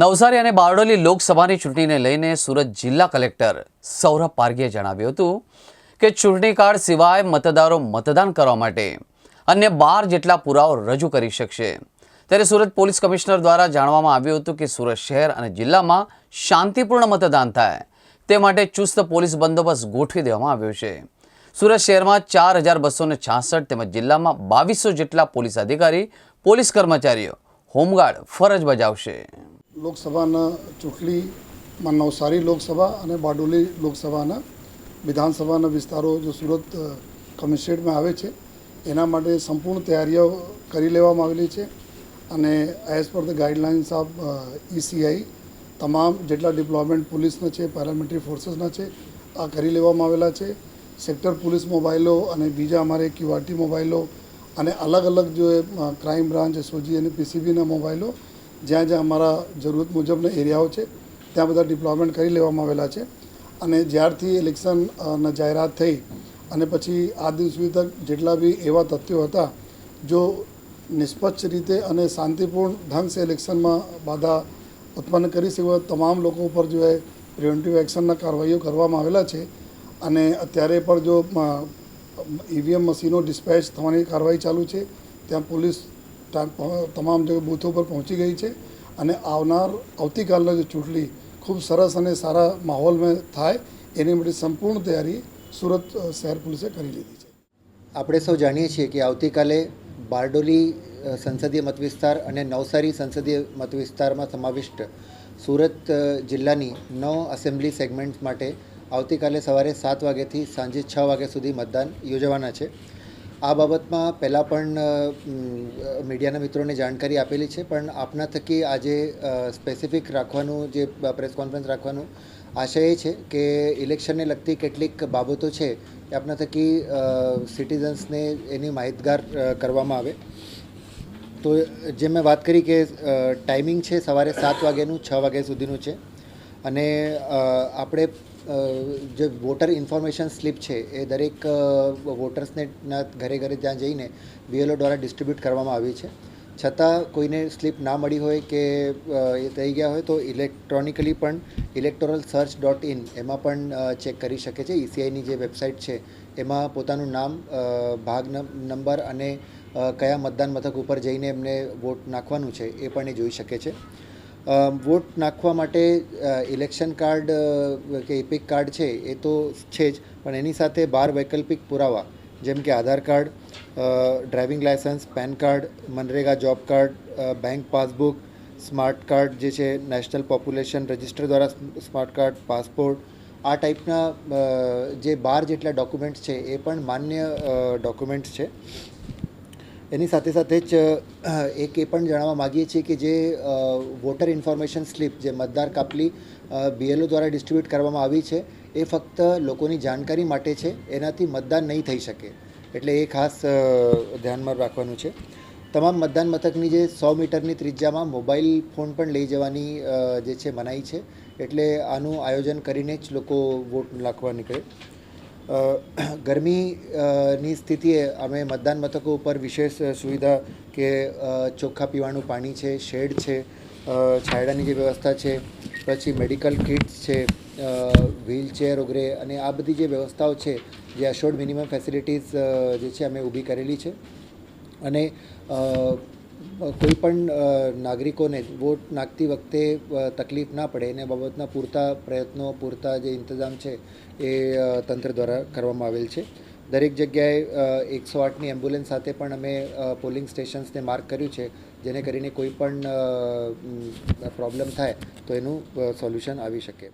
નવસારી અને બારડોલી લોકસભાની ચૂંટણીને લઈને સુરત જિલ્લા કલેક્ટર સૌરભ પારગીએ જણાવ્યું હતું કે ચૂંટણી કાર્ડ સિવાય મતદારો મતદાન કરવા માટે અન્ય બાર જેટલા પુરાવો રજૂ કરી શકશે. ત્યારે સુરત પોલીસ કમિશનર દ્વારા જાણવામાં આવ્યું હતું કે સુરત શહેર અને જિલ્લામાં શાંતિપૂર્ણ મતદાન થાય તે માટે ચુસ્ત પોલીસ બંદોબસ્ત ગોઠવી દેવામાં આવ્યો છે. સુરત શહેરમાં ચાર હજાર બસો ને છાસઠ તેમજ જિલ્લામાં બાવીસો જેટલા પોલીસ અધિકારી, પોલીસ કર્મચારીઓ, હોમગાર્ડ ફરજ બજાવશે. લોકસભાના ચૂંટણીમાં નવસારી લોકસભા અને બારડોલી લોકસભાના વિધાનસભાના વિસ્તારો જો સુરત કમિશનરેટમાં આવે છે, એના માટે સંપૂર્ણ તૈયારીઓ કરી લેવામાં આવેલી છે અને as per the guidelines of ECI તમામ જેટલા ડિપ્લોયમેન્ટ પોલીસના છે પેરામિલિટરી ફોર્સીસના છે, આ કરી લેવામાં આવેલા છે. સેક્ટર પોલીસ મોબાઈલો અને બીજા અમારે ક્યુઆરટી મોબાઈલો અને અલગ અલગ જો ક્રાઇમ બ્રાન્ચ એસઓજી અને પીસીબીના મોબાઈલો જ્યાં જ્યાં અમારા જરૂરત મુજબના એરિયાઓ છે, ત્યાં બધા ડિપ્લોયમેન્ટ કરી લેવામાં આવેલા છે. અને જ્યારથી ઇલેક્શન ના જાહેરાત થઈ અને પછી આ દિવસ સુધી તક જેટલા બી એવા તથ્યો હતા, જો નિષ્પક્ષ રીતે અને શાંતિપૂર્ણ ઢંગ સે ઇલેક્શનમાં બાધા ઉત્પન્ન કરી શકે, તમામ લોકો ઉપર જો એ પ્રિવેન્ટિવ એક્શનના કાર્યવાહીઓ કરવામાં આવેલા છે. અને અત્યારે પણ જો ઈવીએમ મશીનો ડિસ્પેચ થવાની કાર્યવાહી ચાલુ છે, ત્યાં પોલીસ તમામ જગ્યાએ બૂથો પર પહોંચી ગઈ છે અને આવનાર આવતીકાલના જે ચૂંટણી ખૂબ સરસ અને સારા માહોલમાં થાય એની માટે સંપૂર્ણ તૈયારી સુરત શહેર પોલીસે કરી લીધી છે. આપણે સૌ જાણીએ છીએ કે આવતીકાલે બારડોલી સંસદીય મતવિસ્તાર અને નવસારી સંસદીય મતવિસ્તારમાં સમાવિષ્ટ સુરત જિલ્લાની નવ એસેમ્બલી સેગમેન્ટ માટે આવતીકાલે સવારે સાત વાગ્યાથી સાંજે છ વાગ્યા સુધી મતદાન યોજવાના છે. આ બાબતમાં પહેલાં પણ મીડિયાના મિત્રોને જાણકારી આપેલી છે, પણ આપના થકી આજે સ્પેસિફિક રાખવાનું જે પ્રેસ કોન્ફરન્સ રાખવાનું આશય એ છે કે ઇલેક્શનને લગતી કેટલીક બાબતો છે એ આપના થકી સિટીઝન્સને એની માહિતગાર કરવામાં આવે. તો જે મેં વાત કરી કે ટાઈમિંગ છે, સવારે સાત વાગ્યાનું, છ વાગ્યા સુધીનું છે. અને આપણે જે વોટર ઇન્ફોર્મેશન સ્લીપ છે, એ દરેક વોટર્સને ઘરે ઘરે ત્યાં જઈને બીએલઓ દ્વારા ડિસ્ટ્રીબ્યુટ કરવામાં આવી છે. છતાં કોઈને સ્લીપ ના મળી હોય કે એ થઈ ગયા હોય તો ઇલેક્ટ્રોનિકલી પણ ઇલેક્ટોરલ સર્ચ ડોટ ઇન એમાં પણ ચેક કરી શકે છે. ઈસીઆઈની જે વેબસાઇટ છે, એમાં પોતાનું નામ ભાગ નંબર અને કયા મતદાન મથક ઉપર જઈને એમને વોટ નાખવાનું છે, એ પણ એ જોઈ શકે છે. વોટ નાખવા માટે ઇલેક્શન કાર્ડ કે ઇપિક કાર્ડ છે, એ તો છે જ. પણ એની સાથે બાર વૈકલ્પિક પુરાવા, જેમ કે Aadhaar card driving licence PAN card MNREGA job card bank passbook smart card જે છે નેશનલ પોપ્યુલેશન રજિસ્ટર દ્વારા સ્માર્ટ કાર્ડ પાસપોર્ટ આ ટાઈપના જે બાર જેટલા ડોક્યુમેન્ટ્સ છે, એ પણ માન્ય ડોક્યુમેન્ટ્સ છે. એની સાથે સાથે જ એક એ પણ જણાવવા માગીએ છીએ કે જે વોટર ઇન્ફોર્મેશન સ્લિપ જે મતદાર કાપલી બીએલઓ દ્વારા ડિસ્ટ્રીબ્યુટ કરવામાં આવી છે, એ ફક્ત લોકોની જાણકારી માટે છે, એનાથી મતદાન નહીં થઈ શકે. એટલે એ ખાસ ધ્યાનમાં રાખવાનું છે. તમામ મતદાન મથકની જે સો મીટરની ત્રિજ્યામાં મોબાઈલ ફોન પણ લઈ જવાની જે છે મનાઈ છે. એટલે આનું આયોજન કરીને જ લોકો વોટ નાખવા નીકળે. ગરમીની સ્થિતિએ અમે મતદાન મથકો ઉપર વિશેષ સુવિધા કે ચોખ્ખા પીવાનું પાણી છે, શેડ છે છાયડાની જે વ્યવસ્થા છે, પછી મેડિકલ કિટ્સ છે વ્હીલચેર વગેરે અને આ બધી જે વ્યવસ્થાઓ છે, જે અશોર્ડ મિનિમમ ફેસિલિટીઝ જે છે, અમે ઊભી કરેલી છે. અને કોઈ પણ નાગરિકોને વોટ નાખતી વખતે તકલીફ ના પડે એને બાબતના પૂરતા પ્રયત્નો, પૂરતા જે ઇંતજામ છે એ તંત્ર દ્વારા કરવામાં આવેલ છે. દરેક જગ્યાએ એકસો આઠની એમ્બ્યુલન્સ સાથે પણ અમે પોલિંગ સ્ટેશન્સને માર્ક કર્યું છે, જેને કરીને કોઈ પણ પ્રોબ્લેમ થાય તો એનું સોલ્યુશન આવી શકે.